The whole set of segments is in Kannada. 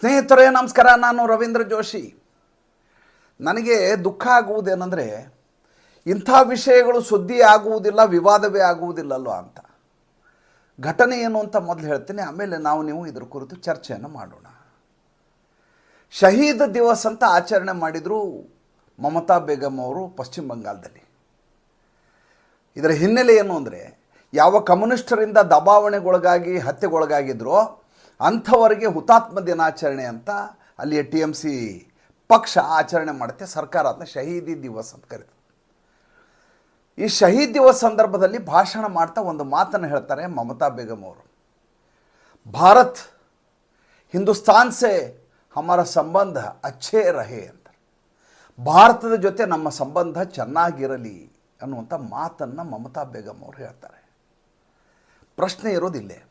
ಸ್ನೇಹಿತರೇ, ನಮಸ್ಕಾರ. ನಾನು ರವೀಂದ್ರ ಜೋಶಿ. ನನಗೆ ದುಃಖ ಆಗುವುದೇನೆಂದರೆ, ಇಂಥ ವಿಷಯಗಳು ಸುದ್ದಿ ಆಗುವುದಿಲ್ಲ, ವಿವಾದವೇ ಆಗುವುದಿಲ್ಲಲ್ಲೋ ಅಂತ. ಘಟನೆ ಏನು ಅಂತ ಮೊದಲು ಹೇಳ್ತೀನಿ, ಆಮೇಲೆ ನಾವು ನೀವು ಇದ್ರ ಕುರಿತು ಚರ್ಚೆಯನ್ನು ಮಾಡೋಣ. ಶಹೀದ್ ದಿವಸ್ ಅಂತ ಆಚರಣೆ ಮಾಡಿದರು ಮಮತಾ ಬೇಗಂ ಅವರು ಪಶ್ಚಿಮ ಬಂಗಾಳದಲ್ಲಿ. ಇದರ ಹಿನ್ನೆಲೆ ಏನು ಅಂದರೆ, ಯಾವ ಕಮ್ಯುನಿಸ್ಟರಿಂದ ದಬಾವಣೆಗೊಳಗಾಗಿ, ಹತ್ಯೆಗೊಳಗಾಗಿದ್ರೋ ಅಂಥವರಿಗೆ ಹುತಾತ್ಮ ದಿನಾಚರಣೆ ಅಂತ ಅಲ್ಲಿಯ ಟಿ ಎಂ ಸಿ ಪಕ್ಷ ಆಚರಣೆ ಮಾಡುತ್ತೆ. ಸರ್ಕಾರ ಅದನ್ನ ಶಹೀದಿ ದಿವಸ್ ಅಂತ ಕರೀತದೆ ಈ ಶಹೀದ್ ದಿವಸ್ ಸಂದರ್ಭದಲ್ಲಿ ಭಾಷಣ ಮಾಡ್ತಾ ಒಂದು ಮಾತನ್ನು ಹೇಳ್ತಾರೆ ಮಮತಾ ಬೇಗಂ ಅವರು. ಭಾರತ್, ಹಿಂದೂಸ್ತಾನ್ ಸೆ ಹಮಾರ ಸಂಬಂಧ ಅಚ್ಚೇ ರಹೆ ಅಂತ. ಭಾರತದ ಜೊತೆ ನಮ್ಮ ಸಂಬಂಧ ಚೆನ್ನಾಗಿರಲಿ ಅನ್ನುವಂಥ ಮಾತನ್ನು ಮಮತಾ ಬೇಗಂ ಅವರು ಹೇಳ್ತಾರೆ. ಪ್ರಶ್ನೆ ಇರೋದಿಲ್ಲೇ.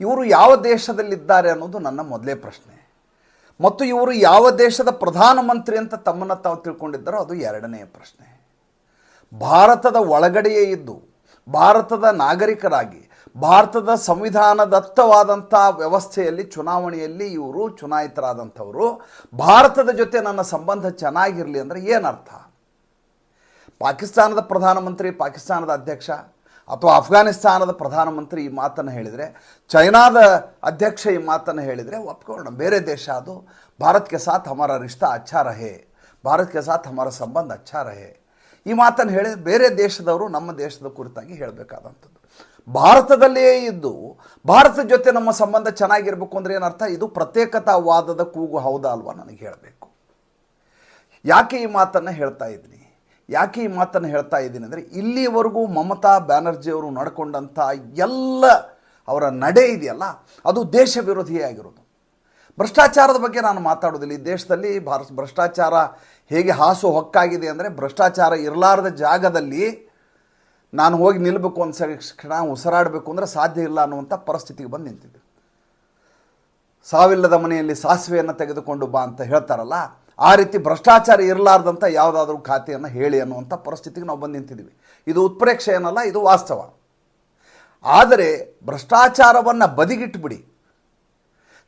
ಇವರು ಯಾವ ದೇಶದಲ್ಲಿದ್ದಾರೆ ಅನ್ನೋದು ನನ್ನ ಮೊದಲೇ ಪ್ರಶ್ನೆ. ಮತ್ತು ಇವರು ಯಾವ ದೇಶದ ಪ್ರಧಾನಮಂತ್ರಿ ಅಂತ ತಮ್ಮನ್ನು ತಾವು ತಿಳ್ಕೊಂಡಿದ್ದಾರೋ ಅದು ಎರಡನೆಯ ಪ್ರಶ್ನೆ. ಭಾರತದ ಒಳಗಡೆಯೇ ಇದ್ದು, ಭಾರತದ ನಾಗರಿಕರಾಗಿ, ಭಾರತದ ಸಂವಿಧಾನದತ್ತವಾದಂಥ ವ್ಯವಸ್ಥೆಯಲ್ಲಿ, ಚುನಾವಣೆಯಲ್ಲಿ ಇವರು ಚುನಾಯಿತರಾದಂಥವರು, ಭಾರತದ ಜೊತೆ ನನ್ನ ಸಂಬಂಧ ಚೆನ್ನಾಗಿರಲಿ ಅಂದರೆ ಏನರ್ಥ? ಪಾಕಿಸ್ತಾನದ ಪ್ರಧಾನಮಂತ್ರಿ, ಪಾಕಿಸ್ತಾನದ ಅಧ್ಯಕ್ಷ ಅಥವಾ ಅಫ್ಘಾನಿಸ್ತಾನದ ಪ್ರಧಾನಮಂತ್ರಿ ಈ ಮಾತನ್ನು ಹೇಳಿದರೆ, ಚೈನಾದ ಅಧ್ಯಕ್ಷ ಈ ಮಾತನ್ನು ಹೇಳಿದರೆ ಒಪ್ಕೊಳ್ಳೋಣ ಬೇರೆ ದೇಶ ಅದು, ಭಾರತ್ಗೆ ಸಾಥ್ ಹಮಾರ ರಿಶ್ತಾ ಅಚ್ಚಾ ರಹೆ, ಭಾರತ್ಗೆ ಸಾಥ್ ಹಮಾರ ಸಂಬಂಧ ಅಚ್ಚಾ ರಹೇ. ಈ ಮಾತನ್ನು ಹೇಳಿ ಬೇರೆ ದೇಶದವರು ನಮ್ಮ ದೇಶದ ಕುರಿತಾಗಿ ಹೇಳಬೇಕಾದಂಥದ್ದು. ಭಾರತದಲ್ಲಿಯೇ ಇದ್ದು, ಭಾರತದ ಜೊತೆ ನಮ್ಮ ಸಂಬಂಧ ಚೆನ್ನಾಗಿರಬೇಕು ಅಂದರೆ ಏನರ್ಥ ಇದು ಪ್ರತ್ಯೇಕತಾವಾದದ ಕೂಗು ಹೌದಾ ಅಲ್ವಾ ನನಗೆ ಹೇಳಬೇಕು. ಯಾಕೆ ಈ ಮಾತನ್ನು ಹೇಳ್ತಾ ಇದ್ದೀನಿ ಯಾಕೆ ಈ ಮಾತನ್ನು ಹೇಳ್ತಾ ಇದ್ದೀನಿ ಅಂದರೆ ಇಲ್ಲಿವರೆಗೂ ಮಮತಾ ಬ್ಯಾನರ್ಜಿಯವರು ನಡ್ಕೊಂಡಂಥ ಎಲ್ಲ ಅವರ ನಡೆ ಇದೆಯಲ್ಲ, ಅದು ದೇಶ ವಿರೋಧಿಯೇ ಆಗಿರೋದು. ಭ್ರಷ್ಟಾಚಾರದ ಬಗ್ಗೆ ನಾನು ಮಾತಾಡೋದಿಲ್ಲ. ಈ ದೇಶದಲ್ಲಿ ಭಾರತ ಭ್ರಷ್ಟಾಚಾರ ಹೇಗೆ ಹಾಸು ಹೊಕ್ಕಾಗಿದೆ ಅಂದರೆ ಭ್ರಷ್ಟಾಚಾರ ಇರಲಾರದ ಜಾಗದಲ್ಲಿ ನಾನು ಹೋಗಿ ನಿಲ್ಲಬೇಕು ಸರಿ ಕ್ಷಣ ಉಸಿರಾಡಬೇಕು ಅಂದರೆ ಸಾಧ್ಯ ಇಲ್ಲ ಅನ್ನುವಂಥ ಪರಿಸ್ಥಿತಿಗೆ ಬಂದು ನಿಂತಿದ್ದೆ. ಸಾವಿಲ್ಲದ ಮನೆಯಲ್ಲಿ ಸಾಸಿವೆಯನ್ನು ತೆಗೆದುಕೊಂಡು ಬಾ ಅಂತ ಹೇಳ್ತಾರಲ್ಲ ಆ ರೀತಿ ಭ್ರಷ್ಟಾಚಾರ ಇರಲಾರ್ದಂಥ ಯಾವುದಾದ್ರೂ ಖಾತೆಯನ್ನು ಹೇಳಿ ಅನ್ನುವಂಥ ಪರಿಸ್ಥಿತಿಗೆ ನಾವು ಬಂದು ನಿಂತಿದ್ದೀವಿ ಇದು ಉತ್ಪ್ರೇಕ್ಷೆ ಏನಲ್ಲ, ಇದು ವಾಸ್ತವ. ಆದರೆ ಭ್ರಷ್ಟಾಚಾರವನ್ನು ಬದಿಗಿಟ್ಬಿಡಿ.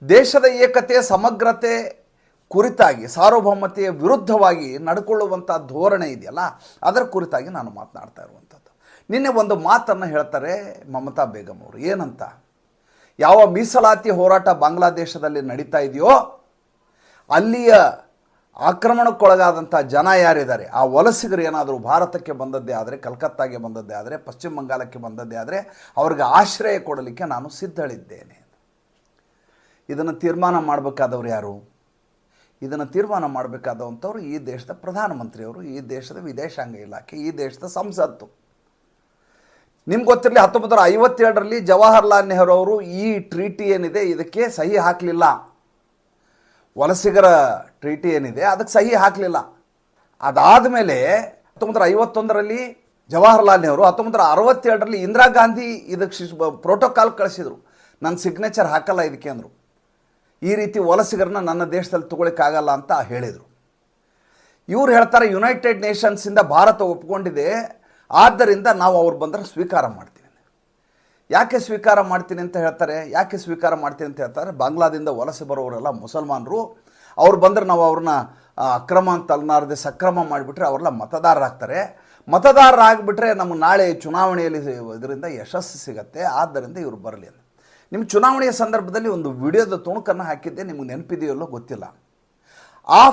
ದೇಶದ ಏಕತೆ, ಸಮಗ್ರತೆ ಕುರಿತಾಗಿ, ಸಾರ್ವಭೌಮತೆಯ ವಿರುದ್ಧವಾಗಿ ನಡ್ಕೊಳ್ಳುವಂಥ ಧೋರಣೆ ಇದೆಯಲ್ಲ, ಅದರ ಕುರಿತಾಗಿ ನಾನು ಮಾತನಾಡ್ತಾ ಇರುವಂಥದ್ದು ನಿನ್ನೆ ಒಂದು ಮಾತನ್ನು ಹೇಳ್ತಾರೆ ಮಮತಾ ಬೇಗಂ ಅವರು. ಏನಂತ? ಯಾವ ಮೀಸಲಾತಿ ಹೋರಾಟ ಬಾಂಗ್ಲಾದೇಶದಲ್ಲಿ ನಡೀತಾ ಇದೆಯೋ, ಅಲ್ಲಿಯ ಆಕ್ರಮಣಕ್ಕೊಳಗಾದಂಥ ಜನ ಯಾರಿದ್ದಾರೆ? ಆ ವಲಸಿಗರು ಏನಾದರೂ ಭಾರತಕ್ಕೆ ಬಂದದ್ದೇ ಆದರೆ, ಕಲ್ಕತ್ತಾಗೆ ಬಂದದ್ದೇ ಆದರೆ, ಪಶ್ಚಿಮ ಬಂಗಾಳಕ್ಕೆ ಬಂದದ್ದೇ ಆದರೆ ಅವ್ರಿಗೆ ಆಶ್ರಯ ಕೊಡಲಿಕ್ಕೆ ನಾನು ಸಿದ್ಧಳಿದ್ದೇನೆ. ಇದನ್ನು ತೀರ್ಮಾನ ಮಾಡಬೇಕಾದವ್ರು ಯಾರು? ಇದನ್ನು ತೀರ್ಮಾನ ಮಾಡಬೇಕಾದಂಥವ್ರು ಈ ದೇಶದ ಪ್ರಧಾನಮಂತ್ರಿಯವರು, ಈ ದೇಶದ ವಿದೇಶಾಂಗ ಇಲಾಖೆ, ಈ ದೇಶದ ಸಂಸತ್ತು. ನಿಮ್ಗೆ ಗೊತ್ತಿರಲಿ ಹತ್ತೊಂಬತ್ತು ನೂರ ಐವತ್ತೇಳರಲ್ಲಿ ಜವಾಹರ್ಲಾಲ್ ನೆಹರು ಅವರು ಈ ಟ್ರೀಟಿ ಏನಿದೆ, ಇದಕ್ಕೆ ಸಹಿ ಹಾಕಲಿಲ್ಲ. ವಲಸಿಗರ ಟ್ರೀಟಿ ಏನಿದೆ, ಅದಕ್ಕೆ ಸಹಿ ಹಾಕಲಿಲ್ಲ. ಅದಾದ ಮೇಲೆ ಹತ್ತೊಂಬತ್ತರ ಐವತ್ತೊಂದರಲ್ಲಿ ಜವಾಹರ್ಲಾಲ್ ನೆಹರು ಹತ್ತೊಂಬತ್ತರ ಅರವತ್ತೆರಡರಲ್ಲಿ ಇಂದಿರಾ ಗಾಂಧಿ ಇದಕ್ಕೆ ಶಿಶು ಪ್ರೋಟೋಕಾಲ್ ಕಳಿಸಿದರು. ನನ್ನ ಸಿಗ್ನೇಚರ್ ಹಾಕಲ್ಲ ಇದಕ್ಕೆ ಅಂದರು. ಈ ರೀತಿ ವಲಸಿಗರನ್ನ ನನ್ನ ದೇಶದಲ್ಲಿ ತಗೊಳ್ಳಿಕ್ಕಾಗಲ್ಲ ಅಂತ ಹೇಳಿದರು. ಇವ್ರು ಹೇಳ್ತಾರೆ ಯುನೈಟೆಡ್ ನೇಷನ್ಸಿಂದ ಭಾರತ ಒಪ್ಕೊಂಡಿದೆ. ಆದ್ದರಿಂದ ನಾವು ಅವ್ರು ಬಂದರೆ ಸ್ವೀಕಾರ ಮಾಡ್ತೀವಿ. ಯಾಕೆ ಸ್ವೀಕಾರ ಮಾಡ್ತೀನಿ ಅಂತ ಹೇಳ್ತಾರೆ? ಯಾಕೆ ಸ್ವೀಕಾರ ಮಾಡ್ತೀನಿ ಅಂತ ಹೇಳ್ತಾರೆ? ಬಾಂಗ್ಲಾದಿಂದ ವಲಸೆ ಬರೋರೆಲ್ಲ ಮುಸಲ್ಮಾನರು. ಅವ್ರು ಬಂದರೆ ನಾವು ಅವ್ರನ್ನ ಅಕ್ರಮ ಅಂತ ಅಲ್ಲಾರದೆ ಸಕ್ರಮ ಮಾಡಿಬಿಟ್ರೆ ಅವರೆಲ್ಲ ಮತದಾರರಾಗ್ತಾರೆ. ಮತದಾರರಾಗ್ಬಿಟ್ರೆ ನಮ್ಗೆ ನಾಳೆ ಚುನಾವಣೆಯಲ್ಲಿ ಇದರಿಂದ ಯಶಸ್ಸು ಸಿಗತ್ತೆ. ಆದ್ದರಿಂದ ಇವರು ಬರಲಿ ಅಂತ. ನಿಮ್ಮ ಚುನಾವಣೆಯ ಸಂದರ್ಭದಲ್ಲಿ ಒಂದು ವಿಡಿಯೋದ ತುಣುಕನ್ನು ಹಾಕಿದ್ದೆ. ನಿಮ್ಗೆ ನೆನಪಿದೆಯಲ್ಲೋ ಗೊತ್ತಿಲ್ಲ. ಆ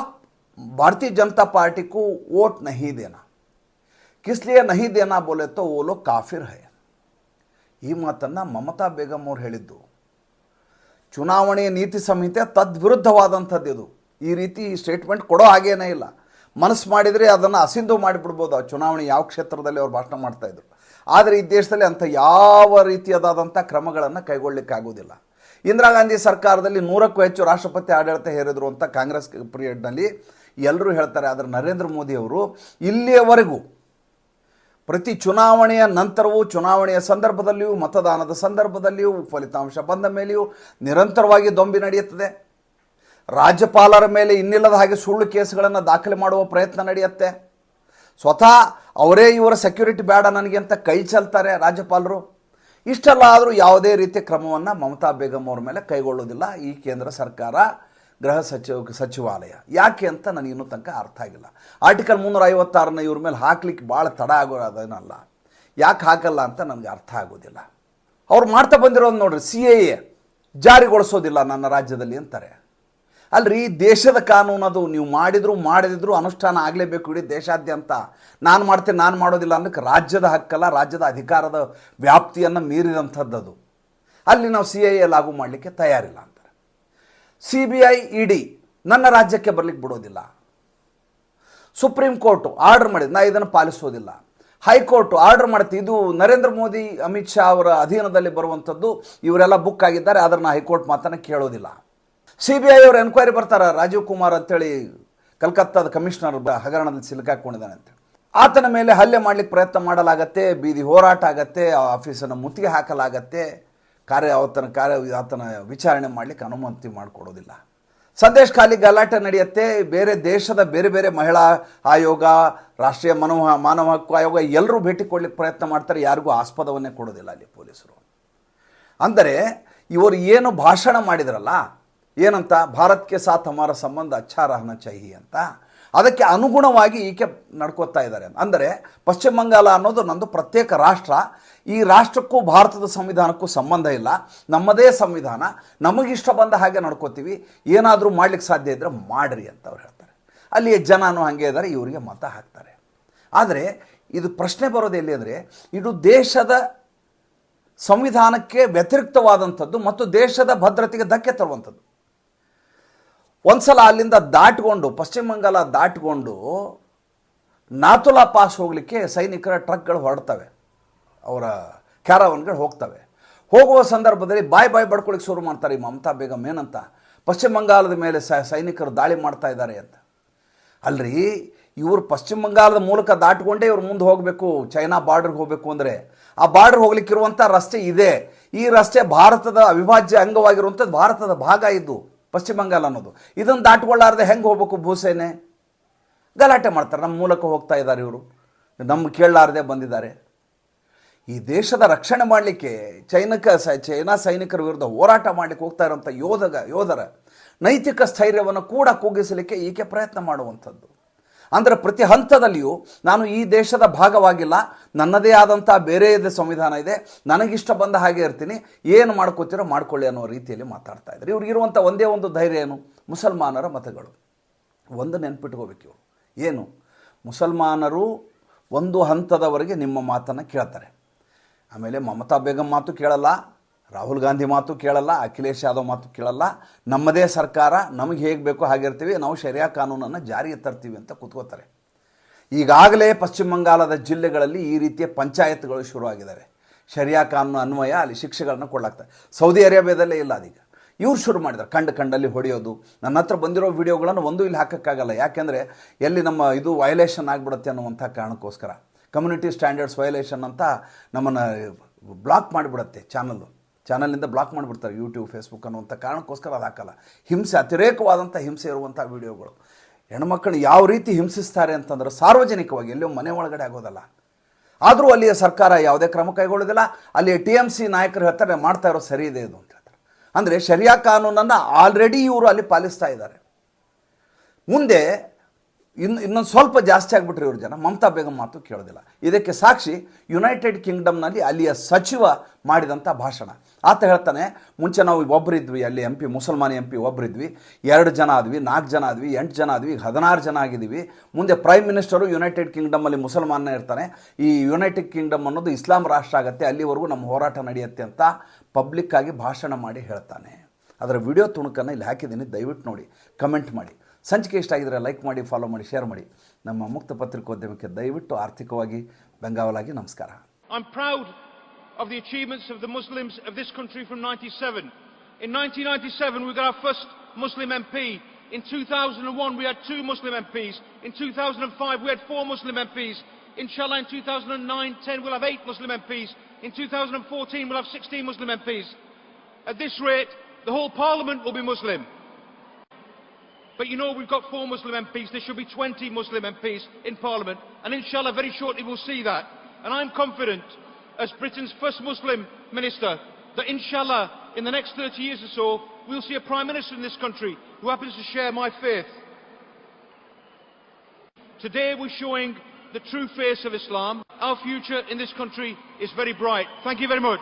ಭಾರತೀಯ ಜನತಾ ಪಾರ್ಟಿಗೂ ಓಟ್ ನಹೀದೇನಾ. ಕಿಸ್ಲಿಯ ನಹೀದೇನಾ ಬೋಲೆತ್ತೋ ಓಲೋ ಕಾಫಿರ್ ಹೈ. ಈ ಮಾತನ್ನು ಮಮತಾ ಬೇಗಂ ಅವ್ರು ಹೇಳಿದ್ದು. ಚುನಾವಣೆಯ ನೀತಿ ಸಂಹಿತೆ ತದ್ವಿರುದ್ಧವಾದಂಥದ್ದು ಇದು. ಈ ರೀತಿ ಸ್ಟೇಟ್ಮೆಂಟ್ ಕೊಡೋ ಹಾಗೇನೇ ಇಲ್ಲ. ಮನಸ್ಸು ಮಾಡಿದರೆ ಅದನ್ನು ಅಸಿಂಧು ಮಾಡಿಬಿಡ್ಬೋದು ಆ ಚುನಾವಣೆ ಯಾವ ಕ್ಷೇತ್ರದಲ್ಲಿ ಅವ್ರು ಭಾಷಣ ಮಾಡ್ತಾಯಿದ್ರು ಆದರೆ ಈ ದೇಶದಲ್ಲಿ ಅಂಥ ಯಾವ ರೀತಿಯಾದಂಥ ಕ್ರಮಗಳನ್ನು ಕೈಗೊಳ್ಳಲಿಕ್ಕಾಗೋದಿಲ್ಲ ಇಂದಿರಾ ಗಾಂಧಿ ಸರ್ಕಾರದಲ್ಲಿ ನೂರಕ್ಕೂ ಹೆಚ್ಚು ರಾಷ್ಟ್ರಪತಿ ಆಡಳಿತ ಹೇರಿದ್ರು ಅಂತ ಕಾಂಗ್ರೆಸ್ ಪೀರಿಯಡ್ನಲ್ಲಿ ಎಲ್ಲರೂ ಹೇಳ್ತಾರೆ. ಆದರೆ ನರೇಂದ್ರ ಮೋದಿ ಅವರು ಇಲ್ಲಿಯವರೆಗೂ ಪ್ರತಿ ಚುನಾವಣೆಯ ನಂತರವೂ, ಚುನಾವಣೆಯ ಸಂದರ್ಭದಲ್ಲಿಯೂ, ಮತದಾನದ ಸಂದರ್ಭದಲ್ಲಿಯೂ, ಫಲಿತಾಂಶ ಬಂದ ಮೇಲೆಯೂ ನಿರಂತರವಾಗಿ ದೊಂಬಿ ನಡೆಯುತ್ತದೆ. ರಾಜ್ಯಪಾಲರ ಮೇಲೆ ಇನ್ನಿಲ್ಲದ ಹಾಗೆ ಸುಳ್ಳು ಕೇಸುಗಳನ್ನು ದಾಖಲೆ ಮಾಡುವ ಪ್ರಯತ್ನ ನಡೆಯುತ್ತೆ. ಸ್ವತಃ ಅವರೇ ಇವರ ಸೆಕ್ಯೂರಿಟಿ ಬೇಡ ನನಗೆ ಅಂತ ಕೈ ಚೆಲ್ತಾರೆ ರಾಜ್ಯಪಾಲರು. ಇಷ್ಟೆಲ್ಲ ಆದರೂ ಯಾವುದೇ ರೀತಿಯ ಕ್ರಮವನ್ನು ಮಮತಾ ಬೇಗಂ ಅವ್ರ ಮೇಲೆ ಕೈಗೊಳ್ಳೋದಿಲ್ಲ ಈ ಕೇಂದ್ರ ಸರ್ಕಾರ ಗೃಹ ಸಚಿವ, ಸಚಿವಾಲಯ. ಯಾಕೆ ಅಂತ ನನಗೆ ಇನ್ನೂ ತನಕ ಅರ್ಥ ಆಗಿಲ್ಲ. ಆರ್ಟಿಕಲ್ ಮುನ್ನೂರ ಐವತ್ತಾರನ್ನ ಇವ್ರ ಮೇಲೆ ಹಾಕ್ಲಿಕ್ಕೆ ಭಾಳ ತಡ ಆಗೋದನ್ನಲ್ಲ ಯಾಕೆ ಹಾಕಲ್ಲ ಅಂತ ನನಗೆ ಅರ್ಥ ಆಗೋದಿಲ್ಲ. ಅವ್ರು ಮಾಡ್ತಾ ಬಂದಿರೋದು ನೋಡ್ರಿ ಸಿ ಎ ಎ ಜಾರಿಗೊಳಿಸೋದಿಲ್ಲ ನನ್ನ ರಾಜ್ಯದಲ್ಲಿ ಅಂತಾರೆ. ಅಲ್ರಿ, ದೇಶದ ಕಾನೂನು ಅದು, ನೀವು ಮಾಡಿದ್ರು ಮಾಡದಿದ್ರು ಅನುಷ್ಠಾನ ಆಗಲೇಬೇಕು ಇಡೀ ದೇಶಾದ್ಯಂತ. ನಾನು ಮಾಡ್ತೇನೆ ನಾನು ಮಾಡೋದಿಲ್ಲ ಅನ್ನೋಕ್ಕೆ ರಾಜ್ಯದ ಹಕ್ಕಲ್ಲ, ರಾಜ್ಯದ ಅಧಿಕಾರದ ವ್ಯಾಪ್ತಿಯನ್ನು ಮೀರಿದಂಥದ್ದು ಅಲ್ಲಿ ನಾವು ಸಿ ಐ ಎ ಲಾಗು ಮಾಡಲಿಕ್ಕೆ ತಯಾರಿಲ್ಲ ಸಿ ಬಿ ಐ ಇಡಿ ನನ್ನ ರಾಜ್ಯಕ್ಕೆ ಬರಲಿಕ್ಕೆ ಬಿಡೋದಿಲ್ಲ. ಸುಪ್ರೀಂ ಕೋರ್ಟು ಆರ್ಡರ್ ಮಾಡಿದೆ. ನಾ ಇದನ್ನು ಪಾಲಿಸೋದಿಲ್ಲ. ಹೈಕೋರ್ಟು ಆರ್ಡರ್ ಮಾಡುತ್ತೆ ಇದು ನರೇಂದ್ರ ಮೋದಿ, ಅಮಿತ್ ಶಾ ಅವರ ಅಧೀನದಲ್ಲಿ ಬರುವಂಥದ್ದು. ಇವರೆಲ್ಲ ಬುಕ್ ಆಗಿದ್ದಾರೆ. ಅದನ್ನು ಹೈಕೋರ್ಟ್ ಮಾತನ್ನು ಕೇಳೋದಿಲ್ಲ. ಸಿ ಬಿ ಐ ಅವರು ಎನ್ಕ್ವೈರಿ ಬರ್ತಾರೆ. ರಾಜೀವ್ ಕುಮಾರ್ ಅಂತೇಳಿ ಕಲ್ಕತ್ತಾದ ಕಮಿಷನರ್ ಹಗರಣದಲ್ಲಿ ಸಿಲುಕಾಕೊಂಡಿದ್ದಾನೆ ಅಂತ ಆತನ ಮೇಲೆ ಹಲ್ಲೆ ಮಾಡಲಿಕ್ಕೆ ಪ್ರಯತ್ನ ಮಾಡಲಾಗತ್ತೆ. ಬೀದಿ ಹೋರಾಟ ಆಗತ್ತೆ. ಆಫೀಸನ್ನು ಮುತ್ತಿಗೆ ಹಾಕಲಾಗತ್ತೆ. ಕಾರ್ಯ ಆತನ ಕಾರ್ಯ ಆತನ ವಿಚಾರಣೆ ಮಾಡಲಿಕ್ಕೆ ಅನುಮತಿ ಮಾಡಿಕೊಡೋದಿಲ್ಲ. ಸಂದೇಶ್ ಖಾಲಿ ಗಲಾಟೆ ನಡೆಯುತ್ತೆ. ಬೇರೆ ದೇಶದ ಬೇರೆ ಬೇರೆ ಮಹಿಳಾ ಆಯೋಗ, ರಾಷ್ಟ್ರೀಯ ಮನೋಹ, ಮಾನವ ಹಕ್ಕು ಆಯೋಗ ಎಲ್ಲರೂ ಭೇಟಿ ಕೊಡ್ಲಿಕ್ಕೆ ಪ್ರಯತ್ನ ಮಾಡ್ತಾರೆ. ಯಾರಿಗೂ ಆಸ್ಪದವನ್ನೇ ಕೊಡೋದಿಲ್ಲ ಅಲ್ಲಿ ಪೊಲೀಸರು. ಅಂದರೆ ಇವರು ಏನು ಭಾಷಣ ಮಾಡಿದ್ರಲ್ಲ, ಏನಂತ? ಭಾರತ್ಗೆ ಸಾಥ್ ಹಮಾರ ಸಂಬಂಧ ಅಚ್ಚಾರಹನ ಚಹಿ ಅಂತ. ಅದಕ್ಕೆ ಅನುಗುಣವಾಗಿ ಈಕೆ ನಡ್ಕೋತಾ ಇದ್ದಾರೆ. ಅಂದರೆ ಪಶ್ಚಿಮ ಬಂಗಾಳ ಅನ್ನೋದು ನಂದು ಪ್ರತ್ಯೇಕ ರಾಷ್ಟ್ರ. ಈ ರಾಷ್ಟ್ರಕ್ಕೂ ಭಾರತದ ಸಂವಿಧಾನಕ್ಕೂ ಸಂಬಂಧ ಇಲ್ಲ. ನಮ್ಮದೇ ಸಂವಿಧಾನ. ನಮಗಿಷ್ಟ ಬಂದ ಹಾಗೆ ನಡ್ಕೋತೀವಿ. ಏನಾದರೂ ಮಾಡ್ಲಿಕ್ಕೆ ಸಾಧ್ಯ ಇದ್ದರೆ ಮಾಡ್ರಿ ಅಂತ ಅವ್ರು ಹೇಳ್ತಾರೆ. ಅಲ್ಲಿಯ ಜನನೂ ಹಾಗೆ ಇದ್ದಾರೆ, ಇವರಿಗೆ ಮತ ಹಾಕ್ತಾರೆ. ಆದರೆ ಇದು ಪ್ರಶ್ನೆ ಬರೋದು ಎಲ್ಲಿ ಅಂದರೆ, ಇದು ದೇಶದ ಸಂವಿಧಾನಕ್ಕೆ ವ್ಯತಿರಿಕ್ತವಾದಂಥದ್ದು ಮತ್ತು ದೇಶದ ಭದ್ರತೆಗೆ ಧಕ್ಕೆ ತರುವಂಥದ್ದು. ಒಂದ್ಸಲ ಅಲ್ಲಿಂದ ದಾಟ್ಕೊಂಡು, ಪಶ್ಚಿಮ ಬಂಗಾಳ ದಾಟ್ಕೊಂಡು ನಾಥುಲಾ ಪಾಸ್ ಹೋಗಲಿಕ್ಕೆ ಸೈನಿಕರ ಟ್ರಕ್ಗಳು ಹೊರಡ್ತವೆ. ಅವರ ಕ್ಯಾರವನ್ಗಳು ಹೋಗ್ತವೆ. ಹೋಗುವ ಸಂದರ್ಭದಲ್ಲಿ ಬಾಯ್ ಬಾಯ್ ಬಡ್ಕೊಳಿಕ್ಕೆ ಶುರು ಮಾಡ್ತಾರೆ ಈ ಮಮತಾ ಬೇಗಂ ಏನಂತ. ಪಶ್ಚಿಮ ಬಂಗಾಳದ ಮೇಲೆ ಸೈನಿಕರು ದಾಳಿ ಮಾಡ್ತಾ ಇದ್ದಾರೆ ಅಂತ. ಅಲ್ರಿ, ಇವರು ಪಶ್ಚಿಮ ಬಂಗಾಳದ ಮೂಲಕ ದಾಟ್ಕೊಂಡೇ ಇವ್ರು ಮುಂದೆ ಹೋಗಬೇಕು, ಚೈನಾ ಬಾರ್ಡರ್ಗೆ ಹೋಗಬೇಕು ಅಂದರೆ. ಆ ಬಾರ್ಡರ್ ಹೋಗ್ಲಿಕ್ಕಿರುವಂಥ ರಸ್ತೆ ಇದೆ. ಈ ರಸ್ತೆ ಭಾರತದ ಅವಿಭಾಜ್ಯ ಅಂಗವಾಗಿರುವಂಥದ್ದು ಭಾರತದ ಭಾಗ ಇದು. ಪಶ್ಚಿಮ ಬಂಗಾಳ ಅನ್ನೋದು. ಇದನ್ನು ದಾಟ್ಕೊಳ್ಳಾರ್ದೆ ಹೆಂಗೆ ಹೋಗ್ಬೇಕು ಭೂಸೇನೆ? ಗಲಾಟೆ ಮಾಡ್ತಾರೆ. ನಮ್ಮ ಮೂಲಕ ಹೋಗ್ತಾ ಇದ್ದಾರೆ ಇವರು. ನಮ್ಮ ಕೇಳಲಾರ್ದೆ ಬಂದಿದ್ದಾರೆ. ಈ ದೇಶದ ರಕ್ಷಣೆ ಮಾಡಲಿಕ್ಕೆ ಚೈನಕ ಸ, ಚೈನಾ ಸೈನಿಕರ ವಿರುದ್ಧ ಹೋರಾಟ ಮಾಡಲಿಕ್ಕೆ ಹೋಗ್ತಾ ಇರುವಂಥ ಯೋಧಗ, ಯೋಧರ ನೈತಿಕ ಸ್ಥೈರ್ಯವನ್ನು ಕೂಡ ಕುಗ್ಗಿಸಲಿಕ್ಕೆ ಈಕೆ ಪ್ರಯತ್ನ ಮಾಡುವಂಥದ್ದು. ಅಂದರೆ ಪ್ರತಿ ಹಂತದಲ್ಲಿಯೂ ನಾನು ಈ ದೇಶದ ಭಾಗವಾಗಿಲ್ಲ, ನನ್ನದೇ ಆದಂಥ ಬೇರೆಯದೇ ಸಂವಿಧಾನ ಇದೆ, ನನಗಿಷ್ಟ ಬಂದ ಹಾಗೆ ಇರ್ತೀನಿ, ಏನು ಮಾಡ್ಕೋತೀರೋ ಮಾಡ್ಕೊಳ್ಳಿ ಅನ್ನೋ ರೀತಿಯಲ್ಲಿ ಮಾತಾಡ್ತಾ ಇದ್ದಾರೆ. ಇವ್ರಿಗಿರುವಂಥ ಒಂದೇ ಒಂದು ಧೈರ್ಯ ಏನು? ಮುಸಲ್ಮಾನರ ಮತಗಳು. ಒಂದು ನೆನ್ಪಿಟ್ಕೋಬೇಕು ಇವರು. ಏನು? ಮುಸಲ್ಮಾನರು ಒಂದು ಹಂತದವರೆಗೆ ನಿಮ್ಮ ಮಾತನ್ನು ಕೇಳ್ತಾರೆ. ಆಮೇಲೆ ಮಮತಾ ಬೇಗಂ ಮಾತು ಕೇಳಲ್ಲ ರಾಹುಲ್ ಗಾಂಧಿ ಮಾತು ಕೇಳಲ್ಲ, ಅಖಿಲೇಶ್ ಯಾದವ್ ಮಾತು ಕೇಳಲ್ಲ. ನಮ್ಮದೇ ಸರ್ಕಾರ, ನಮಗೆ ಹೇಗೆ ಬೇಕೋ ಹಾಗಿರ್ತೀವಿ ನಾವು ಶರಿಯಾ ಕಾನೂನನ್ನು ಜಾರಿಗೆ ತರ್ತೀವಿ ಅಂತ ಕೂತ್ಕೋತಾರೆ. ಈಗಾಗಲೇ ಪಶ್ಚಿಮ ಬಂಗಾಳದ ಜಿಲ್ಲೆಗಳಲ್ಲಿ ಈ ರೀತಿಯ ಪಂಚಾಯತ್ಗಳು ಶುರುವಾಗಿದ್ದಾರೆ ಶರಿಯಾ ಕಾನೂನು ಅನ್ವಯ, ಅಲ್ಲಿ ಶಿಕ್ಷೆಗಳನ್ನು ಕೊಡಲಾಗ್ತದೆ ಸೌದಿ ಅರೇಬಿಯಾದಲ್ಲೇ ಇಲ್ಲ ಅದೀಗ. ಇವ್ರು ಶುರು ಮಾಡಿದ್ದಾರೆ ಕಂಡು ಕಂಡಲ್ಲಿ ಹೊಡೆಯೋದು. ನನ್ನ ಹತ್ರ ಬಂದಿರೋ ವಿಡಿಯೋಗಳನ್ನು ಒಂದು ಇಲ್ಲಿ ಹಾಕೋಕ್ಕಾಗಲ್ಲ. ಯಾಕೆಂದರೆ ಎಲ್ಲಿ ನಮ್ಮ ಇದು ವಯಲೇಷನ್ ಆಗಿಬಿಡುತ್ತೆ ಅನ್ನುವಂಥ ಕಾರಣಕ್ಕೋಸ್ಕರ. ಕಮ್ಯುನಿಟಿ ಸ್ಟ್ಯಾಂಡರ್ಡ್ಸ್ ವಯಲೇಷನ್ ಅಂತ ನಮ್ಮನ್ನು ಬ್ಲಾಕ್ ಮಾಡಿಬಿಡುತ್ತೆ ಚಾನಲ್ಲು ಚಾನಲಿಂದ ಬ್ಲಾಕ್ ಮಾಡಿಬಿಡ್ತಾರೆ ಯೂಟ್ಯೂಬ್ ಫೇಸ್ಬುಕ್ ಅನ್ನುವಂಥ ಕಾರಣಕ್ಕೋಸ್ಕರ ಅದು ಹಾಕಲ್ಲ. ಹಿಂಸೆ, ಅತಿರೇಕವಾದಂಥ ಹಿಂಸೆ ಇರುವಂಥ ವಿಡಿಯೋಗಳು. ಹೆಣ್ಮಕ್ಳು ಯಾವ ರೀತಿ ಹಿಂಸಿಸ್ತಾರೆ ಅಂತಂದ್ರೆ ಸಾರ್ವಜನಿಕವಾಗಿ ಎಲ್ಲೋ ಮನೆ ಒಳಗಡೆ ಆಗೋದಲ್ಲ. ಆದರೂ ಅಲ್ಲಿಯ ಸರ್ಕಾರ ಯಾವುದೇ ಕ್ರಮ ಕೈಗೊಳ್ಳೋದಿಲ್ಲ. ಅಲ್ಲಿ ಟಿ ಎಂ ಸಿ ನಾಯಕರು ಹೇಳ್ತಾರೆ, ಮಾಡ್ತಾ ಇರೋ ಸರಿ ಇದೆ ಇದು ಅಂತ ಹೇಳ್ತಾರೆ. ಅಂದರೆ ಶರಿಯಾ ಕಾನೂನನ್ನು ಆಲ್ರೆಡಿ ಇವರು ಅಲ್ಲಿ ಪಾಲಿಸ್ತಾ ಇದ್ದಾರೆ. ಮುಂದೆ ಇನ್ನು ಇನ್ನೊಂದು ಸ್ವಲ್ಪ ಜಾಸ್ತಿ ಆಗಿಬಿಟ್ರೆ ಇವರು ಜನ ಮಮತಾ ಬೇಗಂ ಮಾತು ಕೇಳೋದಿಲ್ಲ. ಇದಕ್ಕೆ ಸಾಕ್ಷಿ ಯುನೈಟೆಡ್ ಕಿಂಗ್ಡಮ್ನಲ್ಲಿ ಅಲ್ಲಿಯ ಸಚಿವ ಮಾಡಿದಂಥ ಭಾಷಣ. ಆತ ಹೇಳ್ತಾನೆ, ಮುಂಚೆ ನಾವು ಒಬ್ಬರಿದ್ವಿ ಅಲ್ಲಿ ಎಂ ಪಿ ಮುಸಲ್ಮಾನಿ ಎಂ ಪಿ ಒಬ್ಬರಿದ್ವಿ ಎರಡು ಜನ ಆದ್ವಿ, ನಾಲ್ಕು ಜನ ಆದ್ವಿ, ಎಂಟು ಜನ ಆದ್ವಿ, ಹದಿನಾರು ಜನ ಆಗಿದ್ದೀವಿ. ಮುಂದೆ ಪ್ರೈಮ್ ಮಿನಿಸ್ಟರು ಯುನೈಟೆಡ್ ಕಿಂಗ್ಡಮಲ್ಲಿ ಮುಸಲ್ಮಾನ ಇರ್ತಾನೆ. ಈ ಯುನೈಟೆಡ್ ಕಿಂಗ್ಡಮ್ ಅನ್ನೋದು ಇಸ್ಲಾಂ ರಾಷ್ಟ್ರ ಆಗುತ್ತೆ, ಅಲ್ಲಿವರೆಗೂ ನಮ್ಮ ಹೋರಾಟ ನಡೆಯುತ್ತೆ ಅಂತ ಪಬ್ಲಿಕ್ಕಾಗಿ ಭಾಷಣ ಮಾಡಿ ಹೇಳ್ತಾನೆ. ಅದರ ವಿಡಿಯೋ ತುಣುಕನ್ನು ಇಲ್ಲಿ ಹಾಕಿದ್ದೀನಿ, ದಯವಿಟ್ಟು ನೋಡಿ. ಕಮೆಂಟ್ ಮಾಡಿ. ಸಂಚಿಕೆ ಇಷ್ಟ ಆಗಿದ್ರೆ ಲೈಕ್ ಮಾಡಿ ಫಾಲೋ ಮಾಡಿ ಶೇರ್ ಮಾಡಿ. ನಮ್ಮ ಮುಕ್ತ ಪತ್ರಿಕೋದ್ಯಮಕ್ಕೆ ದಯವಿಟ್ಟು ಆರ್ಥಿಕವಾಗಿ ಬೆಂಗಾವಲಾಗಿ ನಮಸ್ಕಾರ. Of the achievements of the Muslims of this country from 97. In 1997, we got our first Muslim MP. In 2001, we had two Muslim MPs. In 2005, we had four Muslim MPs. Inshallah, in 2009 10, we'll have eight Muslim MPs. In 2014, we'll have 16 Muslim MPs. At this rate, the whole Parliament will be Muslim. But you know, we've got four Muslim MPs. There should be 20 Muslim MPs in Parliament. And inshallah, very shortly we'll see that. And I'm confident, as Britain's first Muslim minister, that inshallah, in the next 30 years or so, we'll see a Prime Minister in this country who happens to share my faith. Today we're showing the true face of Islam. Our future in this country is very bright. Thank you very much.